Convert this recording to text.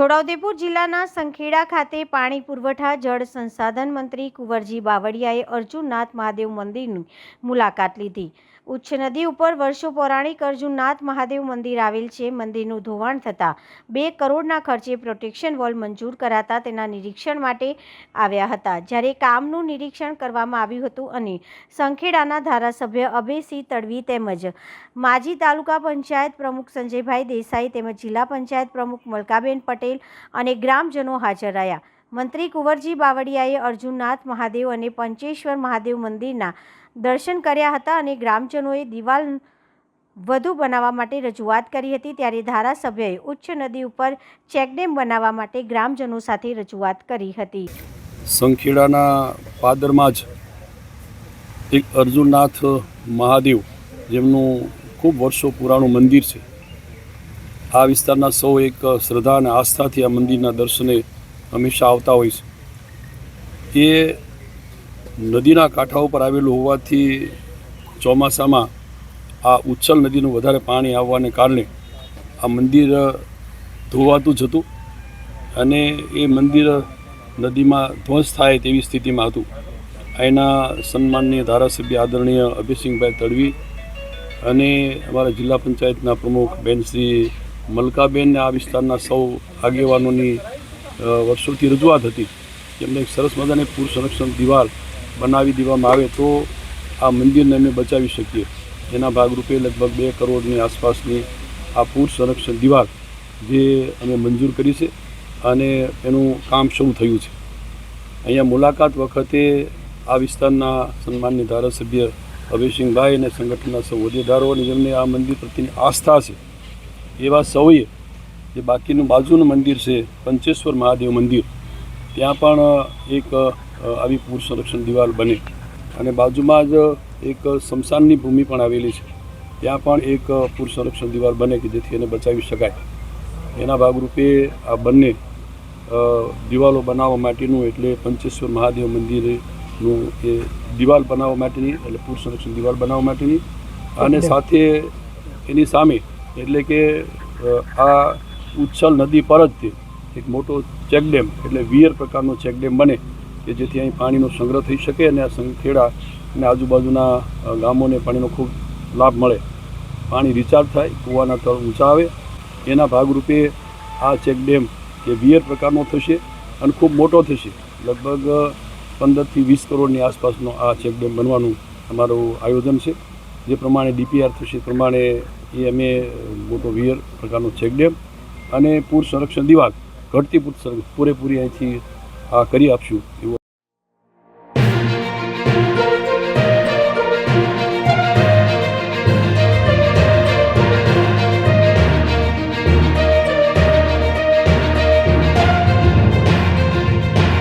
છોટાઉદેપુર જિલ્લાના સંખેડા ખાતે પાણી પુરવઠા જળ સંસાધન મંત્રી કુંવરજી બાવળિયાએ અર્જુનનાથ મહાદેવ મંદિરની મુલાકાત લીધી. ઉચ્ચ નદી ઉપર વર્ષો પૌરાણિક અર્જુનનાથ મહાદેવ મંદિર આવેલ છે. મંદિરનું ધોવાણ થતાં બે કરોડના ખર્ચે પ્રોટેક્શન વોલ મંજૂર કરાતા તેના નિરીક્ષણ માટે આવ્યા હતા. જ્યારે કામનું નિરીક્ષણ કરવામાં આવ્યું હતું અને સંખેડાના ધારાસભ્ય અભયસિંહ તડવી તેમજ માજી તાલુકા પંચાયત પ્રમુખ સંજયભાઈ દેસાઈ તેમજ જિલ્લા પંચાયત પ્રમુખ મલકાબેન પટેલ અને ગ્રામજનો હાજર રહ્યા. મંત્રી કુંવરજી બાવળિયાએ અર્જુનનાથ મહાદેવ અને પંચેશ્વર મહાદેવ મંદિરના દર્શન કર્યા હતા અને ગ્રામજનોએ દિવાલ વધુ બનાવવા માટે રજૂઆત કરી હતી. ત્યારે ધારાસભ્યએ ઉચ્ચ નદી ઉપર ચેકડેમ બનાવવા માટે ગ્રામજનો સાથે રજૂઆત કરી હતી. સંખેડાના પાદરમાં જ એક અર્જુનનાથ મહાદેવ, જેમનું ખૂબ વર્ષો પુરાણું મંદિર છે. આ વિસ્તારના સૌ એક શ્રદ્ધા અને આસ્થાથી આ મંદિરના દર્શને હંમેશા આવતા હોય છે. એ નદીના કાંઠા ઉપર આવેલું હોવાથી ચોમાસામાં આ ઉચ્છલ નદીનું વધારે પાણી આવવાને કારણે આ મંદિર ધોવાતું જ હતું અને એ મંદિર નદીમાં ધ્વંસ થાય તેવી સ્થિતિમાં હતું. એના સન્માનનીય ધારાસભ્ય આદરણીય અભયસિંહભાઈ તડવી અને અમારા જિલ્લા પંચાયતના પ્રમુખ બેન શ્રી મલકાબેન આ વિસ્તારના સૌ આગેવાનોની વર્ષોથી રજૂઆત હતી એમને એક સરસ મજાની પૂર સંરક્ષણ દિવાલ બનાવી દેવામાં આવે તો આ મંદિરને અમે બચાવી શકીએ. એના ભાગરૂપે લગભગ બે કરોડની આસપાસની આ પૂર સંરક્ષણ દિવાલ જે અમે મંજૂર કરી છે અને એનું કામ શરૂ થયું છે. અહીંયા મુલાકાત વખતે આ વિસ્તારના સન્માનની ધારાસભ્ય અભયસિંહભાઈ અને સંગઠનના સૌ હોદ્દેદારો અને જેમને આ મંદિર પ્રત્યેની આસ્થા છે એવા સૌએ જે બાકીનું બાજુનું મંદિર છે પંચેશ્વર મહાદેવ મંદિર ત્યાં પણ એક આવી પૂર સંરક્ષણ દિવાલ બને. અને બાજુમાં જ એક સ્મશાનની ભૂમિ પણ આવેલી છે. ત્યાં પણ એક પૂર સંરક્ષણ દિવાલ બને કે જેથી એને બચાવી શકાય. એના ભાગરૂપે આ બંને દિવાલો બનાવવા માટેનું એટલે પંચેશ્વર મહાદેવ મંદિરનું એ દિવાલ બનાવવા માટેની એટલે પૂર સંરક્ષણ દિવાલ બનાવવા માટેની. અને સાથે એની સામે એટલે કે આ ઉચ્છલ નદી પર જ તે, એક મોટો ચેકડેમ, એટલે વિયર પ્રકારનો ચેકડેમ બને, કે જેથી અહીં પાણીનો સંગ્રહ થઈ શકે અને આ સંખેડા અને આજુબાજુના ગામોને પાણીનો ખૂબ લાભ મળે. પાણી રિચાર્જ થાય, કૂવાના તળ ઊંચા આવે. એના ભાગરૂપે આ ચેકડેમ એ વિયર પ્રકારનો થશે અને ખૂબ મોટો થશે, લગભગ પંદરથી વીસ કરોડની આસપાસનો આ ચેકડેમ બનવાનું અમારું આયોજન છે. જે પ્રમાણે ડીપીઆર થશે પ્રમાણે એ અમે મોટો વિયર પ્રકારનો ચેકડેમ અને પૂર સંરક્ષણ દિવાલ, ઘટતી પૂર પૂરેપૂરી અહીંથી આ કરી આપશું. એવું